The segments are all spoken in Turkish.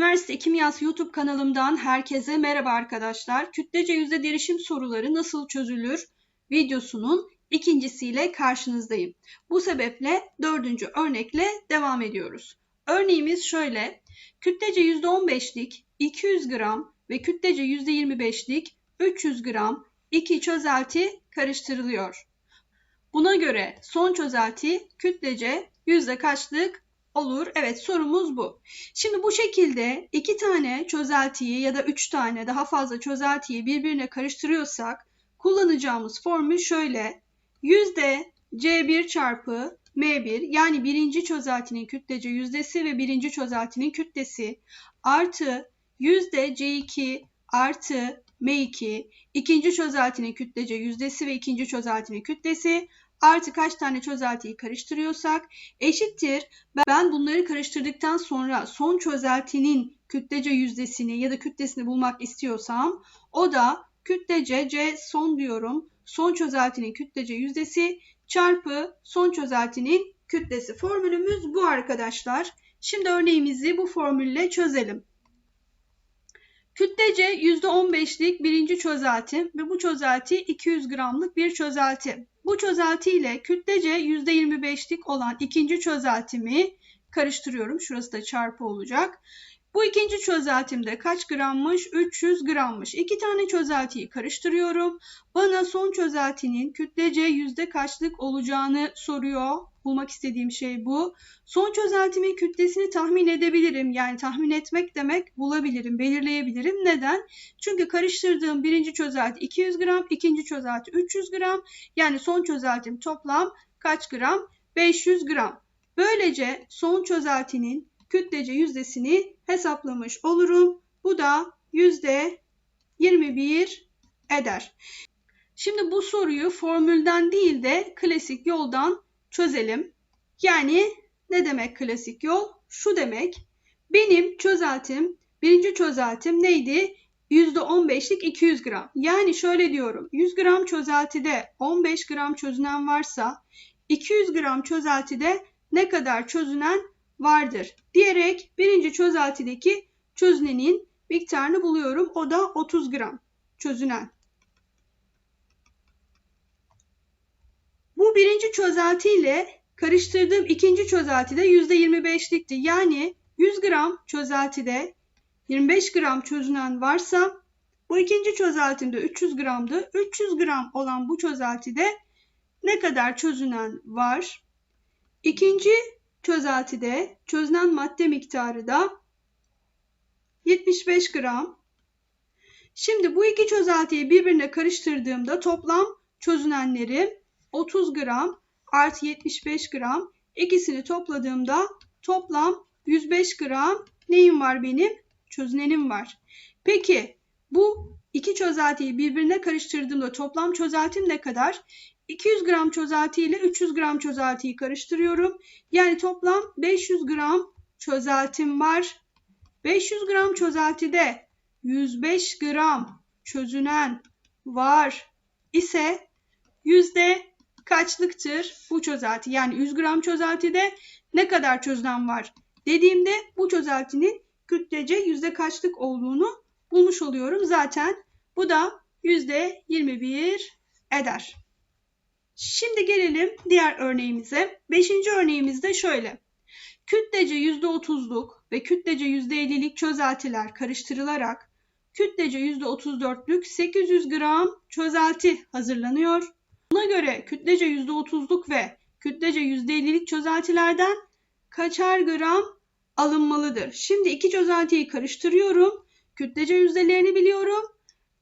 Üniversite Kimyası YouTube kanalımdan herkese merhaba arkadaşlar. Kütlece yüzde derişim soruları nasıl çözülür videosunun ikincisiyle karşınızdayım. Bu sebeple dördüncü örnekle devam ediyoruz. Örneğimiz şöyle. Kütlece yüzde 15'lik 200 gram ve kütlece yüzde 25'lik 300 gram iki çözelti karıştırılıyor. Buna göre son çözelti kütlece yüzde kaçlık olur? Evet sorumuz bu. Şimdi bu şekilde iki tane çözeltiyi ya da üç tane daha fazla çözeltiyi birbirine karıştırıyorsak kullanacağımız formül şöyle. Yüzde C1 çarpı M1 yani birinci çözeltinin kütlece yüzdesi ve birinci çözeltinin kütlesi artı yüzde C2 artı M2 ikinci çözeltinin kütlece yüzdesi ve ikinci çözeltinin kütlesi artı kaç tane çözeltiyi karıştırıyorsak eşittir. Ben bunları karıştırdıktan sonra son çözeltinin kütlece yüzdesini ya da kütlesini bulmak istiyorsam o da kütlece C son diyorum. Son çözeltinin kütlece yüzdesi çarpı son çözeltinin kütlesi. Formülümüz bu arkadaşlar. Şimdi örneğimizi bu formülle çözelim. Kütlece %15'lik birinci çözelti ve bu çözelti 200 gramlık bir çözelti. Bu çözelti ile kütlece %25'lik olan ikinci çözeltimi karıştırıyorum. Şurası da çarpı olacak. Bu ikinci çözeltimde kaç grammış? 300 grammış. İki tane çözeltiyi karıştırıyorum. Bana son çözeltinin kütlece yüzde kaçlık olacağını soruyor. Bulmak istediğim şey bu. Son çözeltimin kütlesini tahmin edebilirim. Yani tahmin etmek demek bulabilirim, belirleyebilirim. Neden? Çünkü karıştırdığım birinci çözelti 200 gram, ikinci çözelti 300 gram. Yani son çözeltim toplam kaç gram? 500 gram. Böylece son çözeltinin kütlece yüzdesini hesaplamış olurum. Bu da yüzde 21 eder. Şimdi bu soruyu formülden değil de klasik yoldan çözelim. Yani ne demek klasik yol? Şu demek. Benim çözeltim, birinci çözeltim neydi? %15'lik 200 gram. Yani şöyle diyorum. 100 gram çözeltide 15 gram çözünen varsa 200 gram çözeltide ne kadar çözünen vardır diyerek birinci çözeltideki çözünenin miktarını buluyorum. O da 30 gram çözünen. Bu birinci çözelti ile karıştırdığım ikinci çözeltide %25'likti. Yani 100 gram çözeltide 25 gram çözünen varsa bu ikinci çözeltimde 300 gramdı. 300 gram olan bu çözeltide ne kadar çözünen var? İkinci çözeltide çözünen madde miktarı da 75 gram. Şimdi bu iki çözeltiyi birbirine karıştırdığımda toplam çözünenleri 30 gram artı 75 gram ikisini topladığımda toplam 105 gram neyim var benim? Çözünenim var. Peki bu iki çözeltiyi birbirine karıştırdığımda toplam çözeltim ne kadar? 200 gram çözelti ile 300 gram çözeltiyi karıştırıyorum. Yani toplam 500 gram çözeltim var. 500 gram çözeltide 105 gram çözünen var ise yüzde kaçlıktır bu çözelti? Yani 100 gram çözeltide ne kadar çözünen var dediğimde bu çözeltinin kütlece yüzde kaçlık olduğunu bulmuş oluyorum. Zaten bu da yüzde 21 eder. Şimdi gelelim diğer örneğimize. Beşinci örneğimizde şöyle. Kütlece %30'luk ve kütlece %50'lik çözeltiler karıştırılarak kütlece %34'lük 800 gram çözelti hazırlanıyor. Buna göre kütlece %30'luk ve kütlece %50'lik çözeltilerden kaçar gram alınmalıdır? Şimdi iki çözeltiyi karıştırıyorum. Kütlece yüzdelerini biliyorum.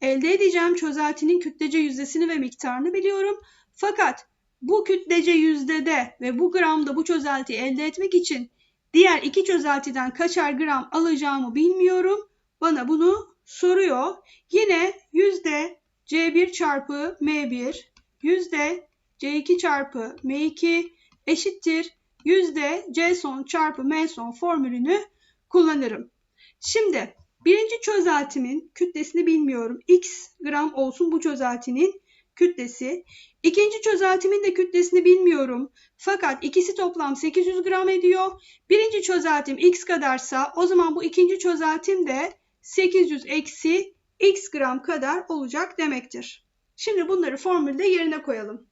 Elde edeceğim çözeltinin kütlece yüzdesini ve miktarını biliyorum. Fakat bu kütlece yüzdede ve bu gramda bu çözeltiyi elde etmek için diğer iki çözeltiden kaçar gram alacağımı bilmiyorum. Bana bunu soruyor. Yine yüzde C1 çarpı M1 yüzde C2 çarpı M2 eşittir yüzde C son çarpı M son formülünü kullanırım. Şimdi birinci çözeltimin kütlesini bilmiyorum. X gram olsun bu çözeltinin kütlesi. İkinci çözeltimin de kütlesini bilmiyorum. Fakat ikisi toplam 800 gram ediyor. Birinci çözeltim x kadarsa o zaman bu ikinci çözeltim de 800 eksi x gram kadar olacak demektir. Şimdi bunları formülde yerine koyalım.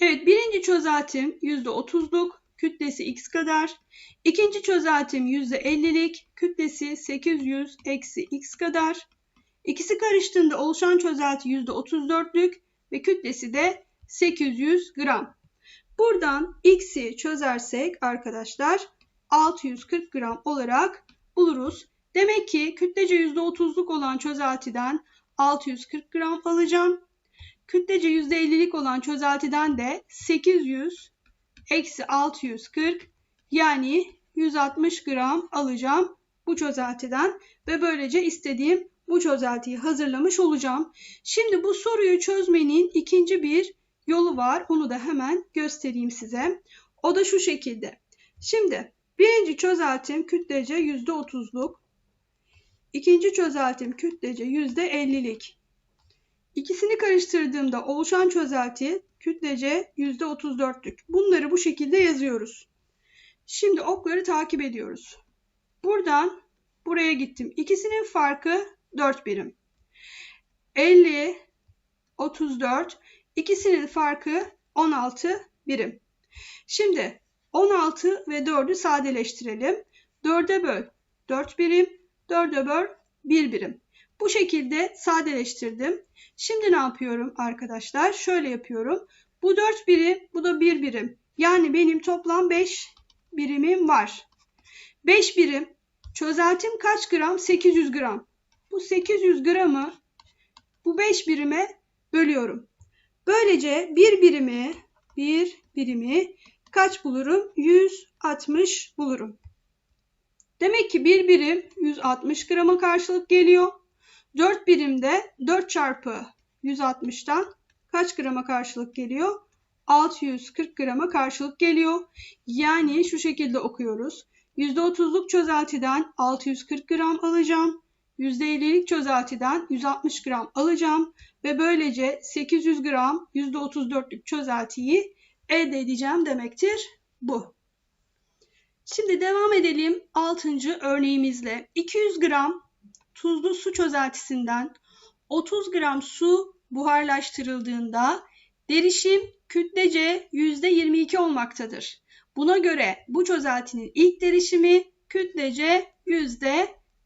Evet birinci çözeltim %30'luk, kütlesi x kadar. İkinci çözeltim %50'lik, kütlesi 800 eksi x kadar. İkisi karıştığında oluşan çözelti %34'lük ve kütlesi de 800 gram. Buradan x'i çözersek arkadaşlar 640 gram olarak buluruz. Demek ki kütlece %30'luk olan çözeltiden 640 gram alacağım. Kütlece %50'lik olan çözeltiden de 800 eksi 640 yani 160 gram alacağım bu çözeltiden ve böylece istediğim bu çözeltiyi hazırlamış olacağım. Şimdi bu soruyu çözmenin ikinci bir yolu var. Onu da hemen göstereyim size. O da şu şekilde. Şimdi birinci çözeltim kütlece %30'luk. İkinci çözeltim kütlece %50'lik. İkisini karıştırdığımda oluşan çözelti kütlece %34'lük. Bunları bu şekilde yazıyoruz. Şimdi okları takip ediyoruz. Buradan buraya gittim. İkisinin farkı 4 birim. 50, 34. İkisinin farkı 16 birim. Şimdi 16 ve 4'ü sadeleştirelim. 4'e böl 4 birim, 4'e böl 1 birim. Bu şekilde sadeleştirdim. Şimdi ne yapıyorum arkadaşlar? Şöyle yapıyorum. Bu 4 birim, bu da 1 birim. Yani benim toplam 5 birimim var. 5 birim. Çözeltim kaç gram? 800 gram. Bu 800 gramı bu 5 birime bölüyorum. Böylece bir birimi, bir birimi kaç bulurum? 160 bulurum. Demek ki bir birim 160 grama karşılık geliyor. 4 birimde 4 çarpı 160'tan kaç grama karşılık geliyor? 640 grama karşılık geliyor. Yani şu şekilde okuyoruz. %30'luk çözeltiden 640 gram alacağım. %50'lik çözeltiden 160 gram alacağım ve böylece 800 gram %34'lük çözeltiyi elde edeceğim demektir bu. Şimdi devam edelim 6. örneğimizle. 200 gram tuzlu su çözeltisinden 30 gram su buharlaştırıldığında derişim kütlece %22 olmaktadır. Buna göre bu çözeltinin ilk derişimi kütlece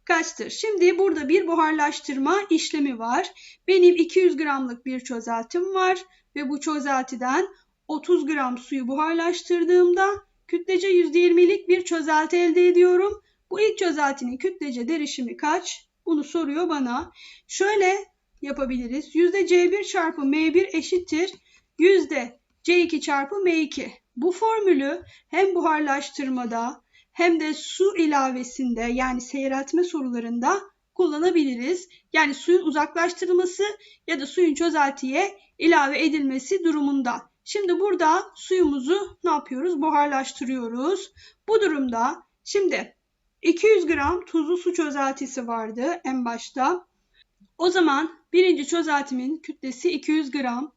kaçtır? Şimdi burada bir buharlaştırma işlemi var. Benim 200 gramlık bir çözeltim var ve bu çözeltiden 30 gram suyu buharlaştırdığımda kütlece %20'lik bir çözelti elde ediyorum. Bu ilk çözeltinin kütlece derişimi kaç? Bunu soruyor bana. Şöyle yapabiliriz. %C1 çarpı M1 eşittir. %C2 çarpı M2. Bu formülü hem buharlaştırmada hem de su ilavesinde yani seyreltme sorularında kullanabiliriz. Yani suyun uzaklaştırılması ya da suyun çözeltiye ilave edilmesi durumunda. Şimdi burada suyumuzu ne yapıyoruz? Buharlaştırıyoruz. Bu durumda şimdi 200 gram tuzlu su çözeltisi vardı en başta. O zaman birinci çözeltimin kütlesi 200 gram.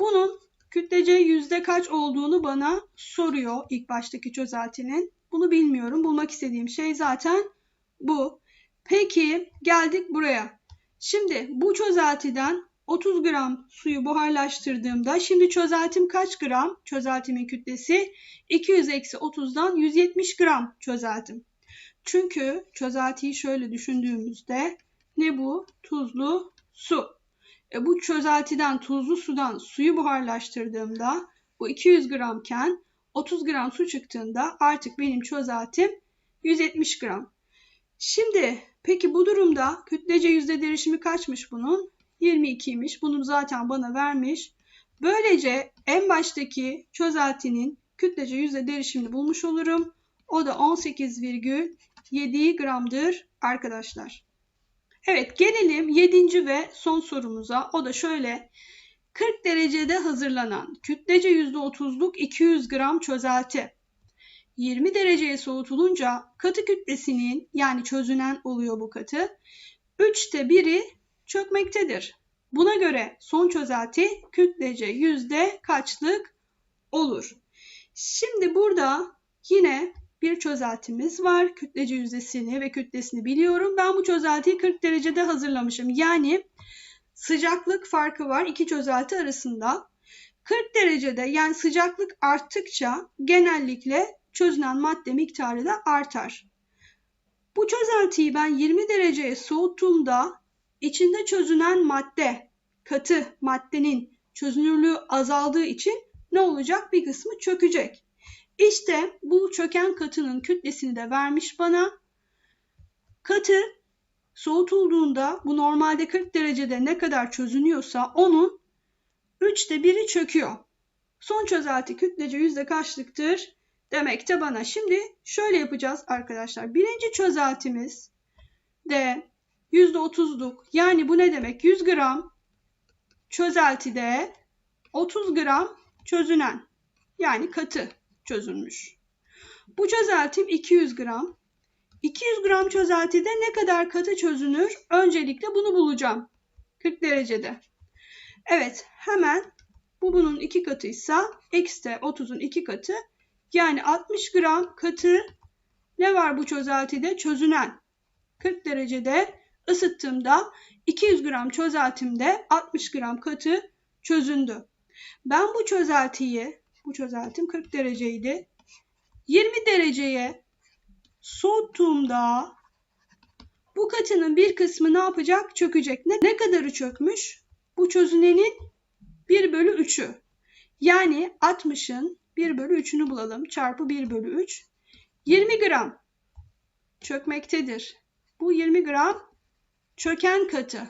Bunun kütlece yüzde kaç olduğunu bana soruyor ilk baştaki çözeltinin. Bunu bilmiyorum. Bulmak istediğim şey zaten bu. Peki geldik buraya. Şimdi bu çözeltiden 30 gram suyu buharlaştırdığımda şimdi çözeltim kaç gram? Çözeltimin kütlesi 200 eksi 30'dan 170 gram çözeltim. Çünkü çözeltiyi şöyle düşündüğümüzde ne bu? Tuzlu su. E bu çözeltiden tuzlu sudan suyu buharlaştırdığımda bu 200 gramken 30 gram su çıktığında artık benim çözeltim 170 gram. Şimdi peki bu durumda kütlece yüzde derişimi kaçmış bunun? 22'ymiş. Bunu zaten bana vermiş. Böylece en baştaki çözeltinin kütlece yüzde derişimini bulmuş olurum. O da 18,7 gramdır arkadaşlar. Evet gelelim 7. ve son sorumuza. O da şöyle. 40 derecede hazırlanan kütlece %30'luk 200 gram çözelti 20 dereceye soğutulunca katı kütlesinin yani çözünen oluyor bu katı 3'te 1'i çökmektedir. Buna göre son çözelti kütlece yüzde kaçlık olur? Şimdi burada yine bir çözeltimiz var. Kütlece yüzdesini ve kütlesini biliyorum. Ben bu çözeltiyi 40 derecede hazırlamışım. Yani sıcaklık farkı var iki çözelti arasında. 40 derecede yani sıcaklık arttıkça genellikle çözünen madde miktarı da artar. Bu çözeltiyi ben 20 dereceye soğuttuğumda içinde çözünen madde, katı maddenin çözünürlüğü azaldığı için ne olacak? Bir kısmı çökecek. İşte bu çöken katının kütlesini de vermiş bana. Katı soğutulduğunda bu normalde 40 derecede ne kadar çözünüyorsa onun üçte biri çöküyor. Son çözelti kütlece yüzde kaçlıktır? Demek de bana. Şimdi şöyle yapacağız arkadaşlar. Birinci çözeltimiz de yüzde otuzluk. Yani bu ne demek? 100 gram çözeltide 30 gram çözünen yani katı çözülmüş. Bu çözeltim 200 gram. 200 gram çözeltide ne kadar katı çözünür? Öncelikle bunu bulacağım. 40 derecede. Evet hemen bu bunun iki katıysa x de 30'un iki katı. Yani 60 gram katı ne var bu çözeltide? Çözünen. 40 derecede ısıttığımda 200 gram çözeltimde 60 gram katı çözündü. Ben bu çözeltiyi, bu çözeltim 40 dereceydi. 20 dereceye soğuttuğumda bu katının bir kısmı ne yapacak? Çökecek. Ne, ne kadarı çökmüş? Bu çözünenin 1 bölü 3'ü. Yani 60'ın 1 bölü 3'ünü bulalım. Çarpı 1 bölü 3. 20 gram çökmektedir. Bu 20 gram çöken katı.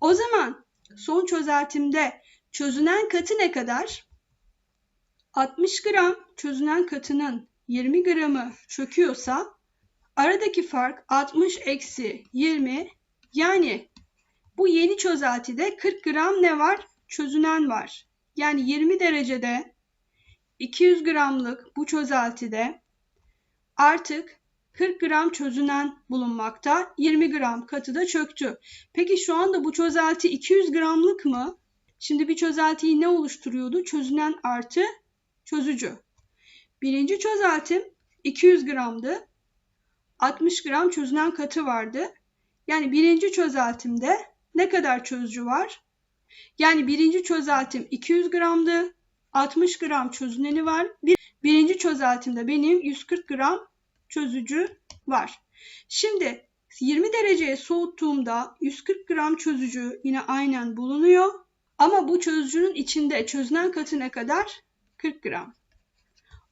O zaman son çözeltimde çözünen katı ne kadar? 60 gram çözünen katının 20 gramı çöküyorsa aradaki fark 60 eksi 20 yani bu yeni çözeltide 40 gram ne var? Çözünen var. Yani 20 derecede 200 gramlık bu çözeltide artık 40 gram çözünen bulunmakta. 20 gram katı da çöktü. Peki şu anda bu çözelti 200 gramlık mı? Şimdi bir çözeltiyi ne oluşturuyordu? Çözünen artı çözücü. Birinci çözeltim 200 gramdı. 60 gram çözünen katı vardı. Yani birinci çözeltimde ne kadar çözücü var? Yani birinci çözeltim 200 gramdı. 60 gram çözüneni var. Bir, birinci çözeltimde benim 140 gram çözücü var. Şimdi 20 dereceye soğuttuğumda 140 gram çözücü yine aynen bulunuyor. Ama bu çözücünün içinde çözünen katı ne kadar? 40 gram.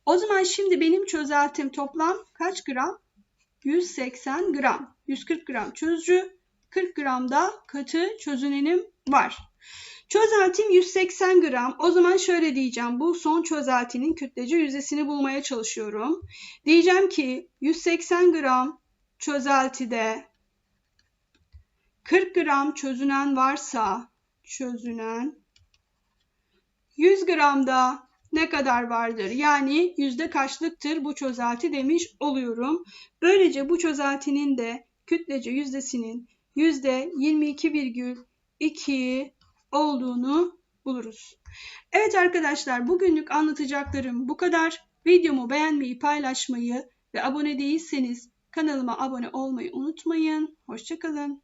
O zaman şimdi benim çözeltim toplam kaç gram? 180 gram. 140 gram çözücü, 40 gram da katı çözünenim var. Çözeltim 180 gram. O zaman şöyle diyeceğim. Bu son çözeltinin kütlece yüzdesini bulmaya çalışıyorum. Diyeceğim ki 180 gram çözeltide 40 gram çözünen varsa çözünen 100 gramda ne kadar vardır? Yani yüzde kaçlıktır bu çözelti demiş oluyorum. Böylece bu çözeltinin de kütlece yüzdesinin yüzde 22,2 olduğunu buluruz. Evet arkadaşlar bugünlük anlatacaklarım bu kadar. Videomu beğenmeyi, paylaşmayı ve abone değilseniz kanalıma abone olmayı unutmayın. Hoşçakalın.